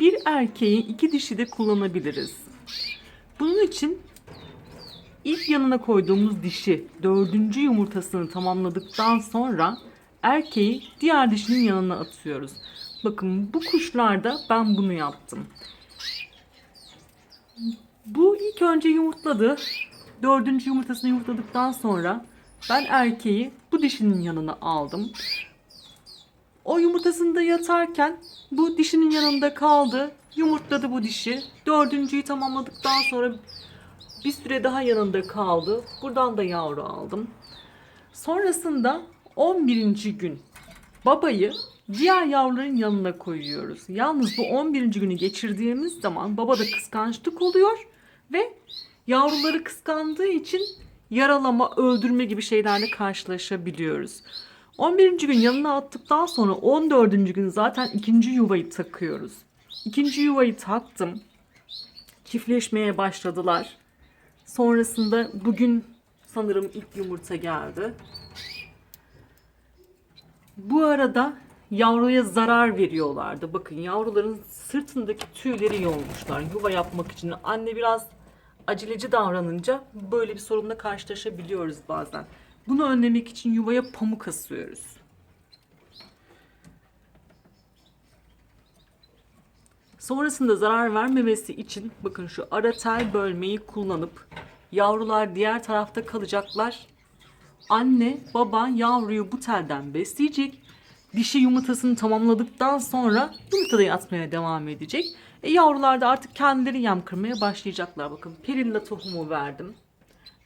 bir erkeği iki dişi de kullanabiliriz. Bunun için ilk yanına koyduğumuz dişi dördüncü yumurtasını tamamladıktan sonra erkeği diğer dişinin yanına atıyoruz. Bakın bu kuşlarda ben bunu yaptım. Bu ilk önce yumurtladı. Dördüncü yumurtasını yumurtladıktan sonra ben erkeği bu dişinin yanına aldım. O yumurtasında yatarken bu dişinin yanında kaldı. Yumurtladı bu dişi. Dördüncüyü tamamladıktan sonra bir süre daha yanında kaldı. Buradan da yavru aldım. Sonrasında 11. gün babayı diğer yavruların yanına koyuyoruz. Yalnız bu 11. günü geçirdiğimiz zaman babada kıskançlık oluyor ve yavruları kıskandığı için yaralama, öldürme gibi şeylerle karşılaşabiliyoruz. 11. gün yanına attıktan sonra 14. gün zaten ikinci yuvayı takıyoruz. İkinci yuvayı taktım. Çiftleşmeye başladılar. Sonrasında bugün sanırım ilk yumurta geldi. Bu arada yavruya zarar veriyorlardı. Bakın yavruların sırtındaki tüyleri yolmuşlar yuva yapmak için. Anne biraz aceleci davranınca böyle bir sorunla karşılaşabiliyoruz bazen. Bunu önlemek için yuvaya pamuk asıyoruz. Sonrasında zarar vermemesi için bakın şu ara tel bölmeyi kullanıp yavrular diğer tarafta kalacaklar. Anne baba yavruyu bu telden besleyecek. Dişi yumurtasını tamamladıktan sonra yumurtada yatmaya devam edecek. E, yavrular da artık kendileri yem kırmaya başlayacaklar. Bakın perilla tohumu verdim.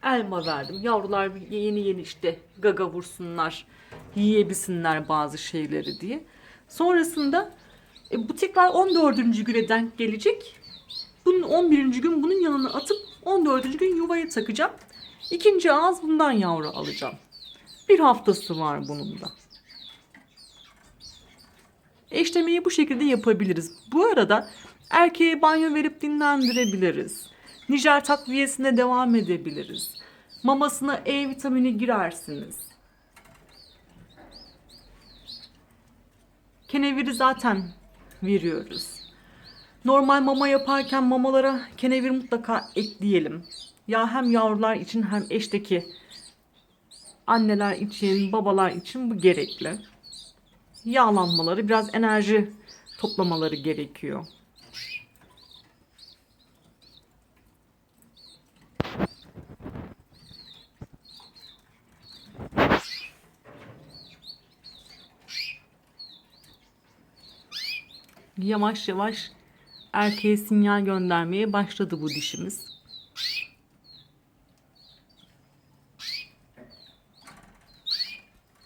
Elma verdim. Yavrular yeni yeni işte gaga vursunlar, yiyebilsinler bazı şeyleri diye. Sonrasında e, bu tekrar 14. güne denk gelecek. Bunun 11. gün bunun yanına atıp 14. gün yuvaya takacağım. İkinci ağız bundan yavru alacağım. Bir haftası var bunun da. Eşlemeyi bu şekilde yapabiliriz. Bu arada erkeğe banyo verip dinlendirebiliriz. Nijer takviyesine devam edebiliriz. Mamasına E vitamini girersiniz. Keneviri zaten veriyoruz. Normal mama yaparken mamalara kenevir mutlaka ekleyelim. Ya hem yavrular için hem eşteki anneler için, babalar için bu gerekli. Yağlanmaları, biraz enerji toplamaları gerekiyor. yavaş yavaş erkeğe sinyal göndermeye başladı bu dişimiz.